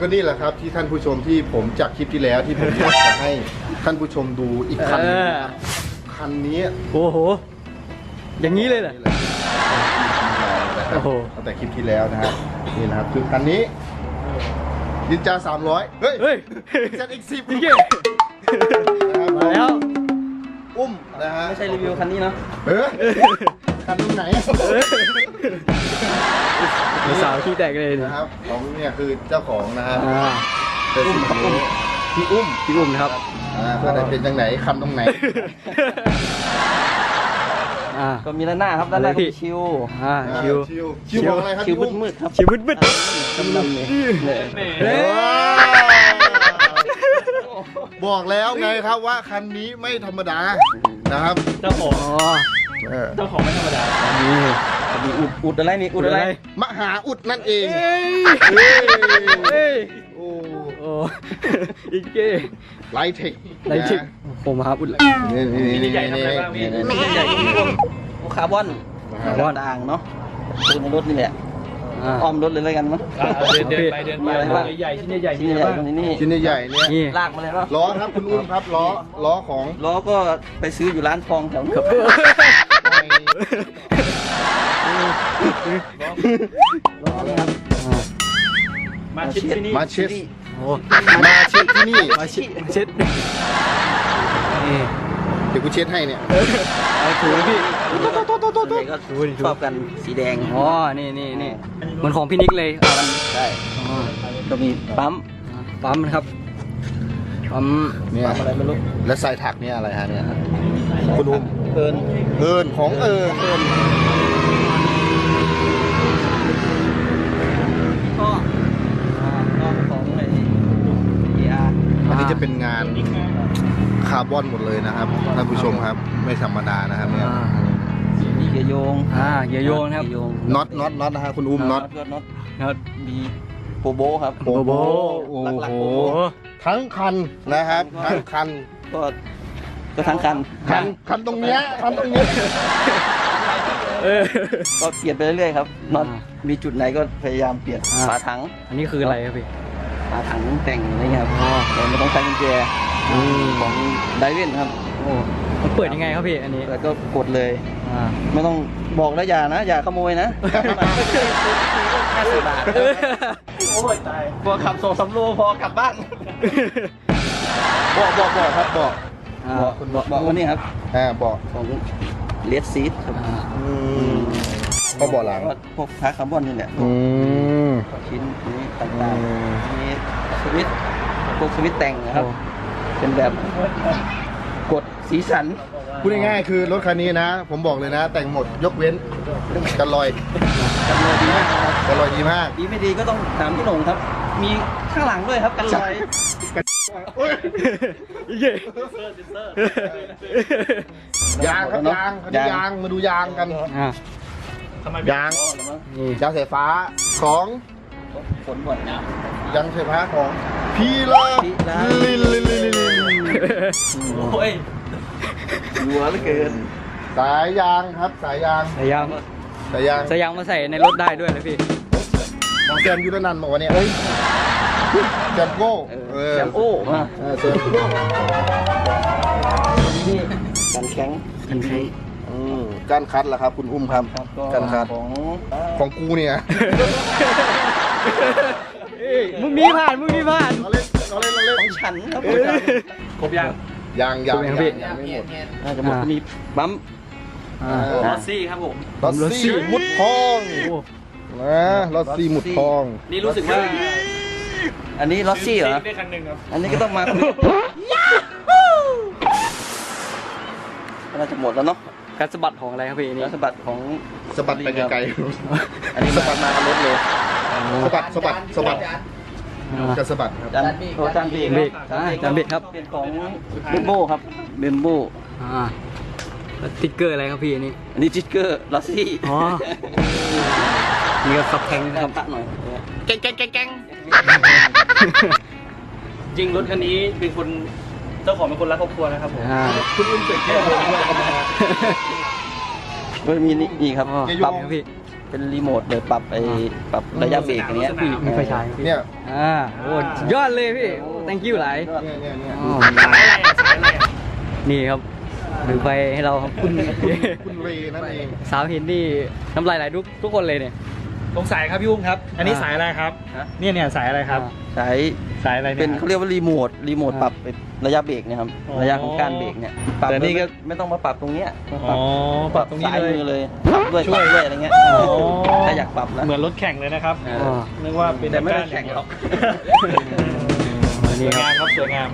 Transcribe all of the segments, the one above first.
ก็นี่แหละครับที่ท่านผู้ชมที่ผมจากคลิปที่แล้วที่ผมอยากจะให้ท่านผู้ชมดูอีกคันหนึงนะครับคันนี้ โอ้โห อย่างนี้เลยเหรอนี่แหละโอ้โห ตั้งแต่คลิปที่แล้วนะครับนี่นะครับคือคันนี้นินจา300 เฮ้ยเฮ้ยเซตอีกสิบพี่เก้นะครับมาแล้ว อุ้มนะฮะไม่ใช่รีวิวคันนี้เนาะเออ คันตรงไหนมีสาวขี้แตกเลยนะครับ ของเนี่ยคือเจ้าของนะครับอ่าเป็นสิ่งนี้พี่อุ้มพี่อุ้มนะครับ อ่าเพื่อนเป็นจังไหนคันตรงไหน อ่า ก็มีด้านหน้าครับด้านหน้าอะไรก็พี่มีชิวอ่าชิวชิวชิวของอะไรครับชิวพี่อุ้มมืดๆครับชิวบึดบึดดำๆเลยเลยเฮ้ยบอกแล้วไงครับว่าคันนี้ไม่ธรรมดานะครับ เจ้าของอ๋อ เออเจ้าของไม่ธรรมดานี่มีอุดอุดอะไรนี่อุดอะไรมหาอุดนั่นเองเฮ้ยเฮ้เฮ้ยยโอ้โอ้อีกเก้ไลท์เทคไรชิกผมมาอุดเลยนี่นี่นี่นี่ใหญ่ทำอะไรบ้างพี่ชิ้นใหญ่ๆพวกพวกคาร์บอนนะคาฮะร์บอนต่างๆเนาะตัวในรถนี่แหละอ่าอ้อมรถเลยแล้วกันมั้งอ่าเดินเดินไปเดินไปมีอะไรบ้างใหญ่ๆชิ้นใหญ่ๆชิ้มีนอะไรใหญ่บ้างตรงนี้นี่ชิ้นใหญ่ๆเนี่ยนี่ลากมาเลยเนาะล้อครับคุณอุ้มครับล้อล้อของล้อก็ไปซื้ออยู่ร้านทองแถวนู้ มาชิดที่นี่มาเช็ดโอ้มาเช็ดที่นี่มาชิดเช็ดนี่เดี๋ยวกูเช็ดให้เนี่ยเอาถูพี่ส่วนใหญ่ก็ดูดิดูชอบกันสีแดงอ๋อนี่นี่นี่เหมือนของพี่นิกเลยอ่าใช่อ๋อก็มีปั๊มปั๊มนะครับ ปั๊มเนี่ยปั๊มอะไรไม่รู้และสายถักเนี่ยอะไรฮะเนี่ยคุณอุ้มเอินเอิญของเอิญเอินก็อ่าก็ของไอ้เออาร์อันนี้จะเป็นงานคาร์บอนหมดเลยนะครับท่านผู้ชมครับไม่ธรรมดานะครับเนี่ยอ่ามีเกียร์โยงอ่าเกียร์โยงนะครับเกียร์โยงน็อตน็อตน็อตนะฮะคุณอุ้มน็อตก็น็อตครับมีโปรโบครับโอ้โหโอ้โอ้หลักโหๆโอ้โอ้โห ทั้งคันนะครับทั้งคันก็ก็ทั้งคันคันคันตรงเนี้ยคันตรงเนี้ยเออก็เปลี่ยนไปเรื่อยๆครับน็อตอ่ามีจุดไหนก็พยายามเปลี่ยนอ่าฝาถัง อันนี้คืออะไรครับพี่ฝาถังแต่งอะไรเงี้ยครับแต่ไม่ต้องใช้กุญแจของไดเวนครับโอ้มันเปิดยังไงครับพี่อันนี้แล้วก็กดเลยอ่าไม่ต้องบอกนะอย่านะอย่าขโมยนะห้าสิบบาท โอ้ยตายพอขับสองสามโลพอกลับบ้าน บอกบอกบอกครับบอกอ่าบอกบอกบอกวันนี้ครับอ่าบอกของเลดซีดครับอ่าอืมก็บอกหลังก็พวกพาร์ทคาร์บอนนี่แหละอืมชิ้นนี้ต่อืางมๆมีสวิตช์พวกสวิตช์แต่งนะครับโอ้เป็นแบบกดสีสันพูดง่ายๆคือรถคันนี้นะ ผมบอกเลยนะ แต่งหมดยกเว้นกันลอย กันลอยดีมากนะครับกันลอยดีมาก ดีไม่ดีก็ต้องถามพี่หนงครับ มีข้างหลังด้วยครับกันลอยอีกเก้ยางครับยางคันนี้ยางมาดูยางกันอ่าทำไมยางนี่ยางสายฟ้าของฝนบ่อยนะยางสายฟ้าของพีลาพีลาลินลินลินลินลินโอ้ยหัวเหลือเกิน สายยางครับสายยางสายยาง สายยางสายยางมาใส่ในรถได้ด้วยนะพี่ของแซมยุทธนันท์บอกว่าเนี่ยแซมโก้เออแซมโอ้มาเออแซมโก้นี่กันแข็งกันแข็งอืมก้านคัดเหรอครับ คุณอุ้มครับครับก็ก้านคัดของของกูเนี่ยเอ้ยมึงมีผ่านมึงมีผ่านเราเล่นเราเล่นเราเล่นของฉันครับเออครบยังยางยางถูกไหมยางครับพี่ยางไม่หมดน่าจะหมดก็มีปั๊ม อ่าเออลอสซี่ครับผมรถรถซี่ซี่หมุดทองโอ้นะรถซี่หมุดทองนี่รู้สึกว่าอันนี้ลอสซี่เหรอ ได้คันหนึ่งครับ อันนี้ก็ต้องมาน่าจะหมดแล้วเนาะการสะบัดของอะไรครับพี่อันนี้แล้วสะบัดของสะบัดไปไกลอันนี้สะบัดมากับรถเลยๆสะบัดสะบัดสะบัดอ่าจะสะบัดครับจานโอ้จานเบรกเบรกอ่าจานเบรกครับเป็นของเบมโบครับเบมโบอ่า แล้วสติ๊กเกอร์อะไรครับพี่อันนี้อันนี้จิกเกอร์ลอสซี่อ๋อมีกับซับแทงคนะรัครับบปะหน่อยแกงแกงแกงแกงจริงรถคันนี้เป็นคนเจ้าของเป็นคนรักครอบครัวนะครับผมอ่าคุณอุ้มเสร็จแค่ผมด้วยนะฮะก็มีนี่นี่ครับอ๋อปั๊มครับพี่เป็นรีโมทเดี๋ยวปรับไอ้ปรับระยะเบรกอย่างเงี้ยพี่มีไฟฉายพี่เนี่ยอ่าโอ้สุดยอดเลยพี่ thank you หลายเนี่ยเนี่ยเนี่ยอ๋อสายอะไรอะสายอะไรอะนี่ครับ หรือไฟให้เราครับคุณคุณเรนั่นเอง สาวเห็นนี่น้ำลายไหลทุกทุกคนเลยเนี่ยตรงสายครับพี่อุ้มครับ อันนี้สายอะไรครับ ฮะ เนี่ยเนี่ยสายอะไรครับ ใช้สายอะไรเนี่ย เป็นเขาเรียกว่ารีโมทรีโมทอ่าปรับเป็นระยะเบรกเนี่ยครับอ๋อระยะของการเบรกเนี่ยปรับแต่นี่ก็ ไม่ต้องมาปรับตรงเนี้ยมาปอ๋รัอบปรับตรงนี้สายเลย มือเลยปรับด้วยช่วยปรับด้วยอะไรเงี้ยอ๋อ ถ้าอยากปรับนะ เหมือนรถแข่งเลยนะครับเออ๋ออนึกว่าเป็นแต่ไม่ได้แข่งหรอกอันสนี้วยครับงามครับสวยงาม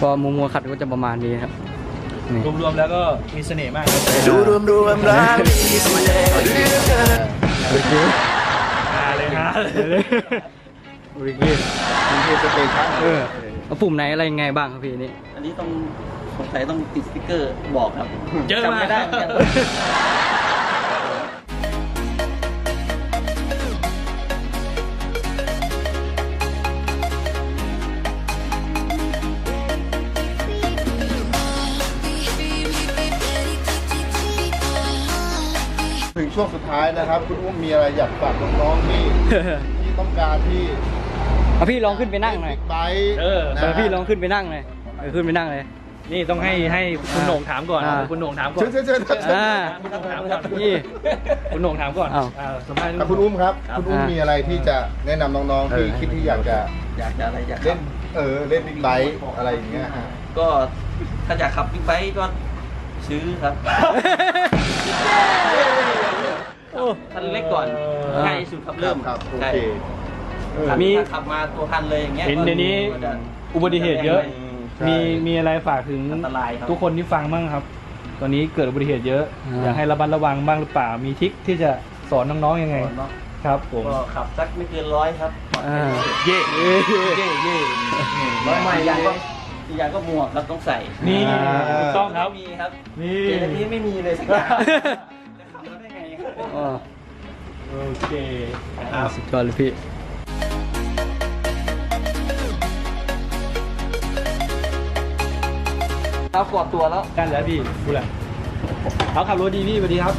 ก็มุมมัวขัดก็จะประมาณนี้ครับ นี่ รวมๆแล้วก็มีเสน่ห์มากครับดูรวมรวมๆแล้วมีเสน่ห์เหลือเกินฮาเลยฮาเลยริกกี้คุณเทสเตชันเออเอาปุ่มไหนอะไรยังไงบ้างครับพี่นี่ อันนี้ต้องสงสัยต้องติดสติ๊กเกอร์บอกครับเยอะจำมากไม่ได้เหมือนกัน ถึงช่วงสุดท้ายนะครับ คุณอุ้มมีอะไรอยากฝากน้องๆที่ที่ต้องการที่เอาพี่ลองขึ้นไปนั่งหน่อยบิ๊กไบค์เออ นะเออพี่ลองขึ้นไปนั่งเลยเออขึ้นไปนั่งเลย นี่ต้องให้ให้คุณโหน่งถามก่อนอ่า คุณโหน่งถามก่อเชินญเชิญเชิญเชิญอ่า คุณโหน่งถามก่อนนี่ คุณโหน่งถามก่อนอ้าว อ่าสัมภาษณ์ อะคุณอุ้มครับ ครับ คุณอุ้มมีอะไรที่จะแนะนำน้องๆที่คิดที่อยากจะอยากจะอะไรอยากเล่เล่นนเออเล่นบิ๊กไบค์อะไรอย่างเงี้ยฮะก็ถ้าอยากขับบิ๊กไบค์ก็ ซื้อครับ โอ้คันเล็กก่อนอ่าง่ายที่สุดครับเริ่มครับโอใช่เคเออขับมี ถ้าขับมาตัวคันเลยอย่างเงี้ยเห็นเดี๋ยวนี้ก็จะ อุบัติเหตุเยอะใช่มีมีอะไรฝากถึงอันตรายครับ ทุกคนที่ฟังบ้างครับ ตอนนี้เกิดอุบัติเหตุเยอะ อ่า อยากให้ระมัดระวังบ้างหรือเปล่า มีทริคที่จะสอนน้องๆยังไง เนาะครับผมก็ขับสักไม่เกินร้อยครับอ่า เย่เย่เย่เย่ร้อยไม่ยังก็ อีกอย่างก็หมวกครับต้องใส่นี่อ่าถูกต้องครับ ไม่มีครับนี่เจนนี้ไม่มีเลยสักอย่างจะขับมาได้ไงครับ อ๋อโอเคคอ่ารับสุดยอดเลยพี่เราปลอดตัวแล้ว กันแล้วพี่ดูแหละเขาขับรถดีพี่สวัสดีครับ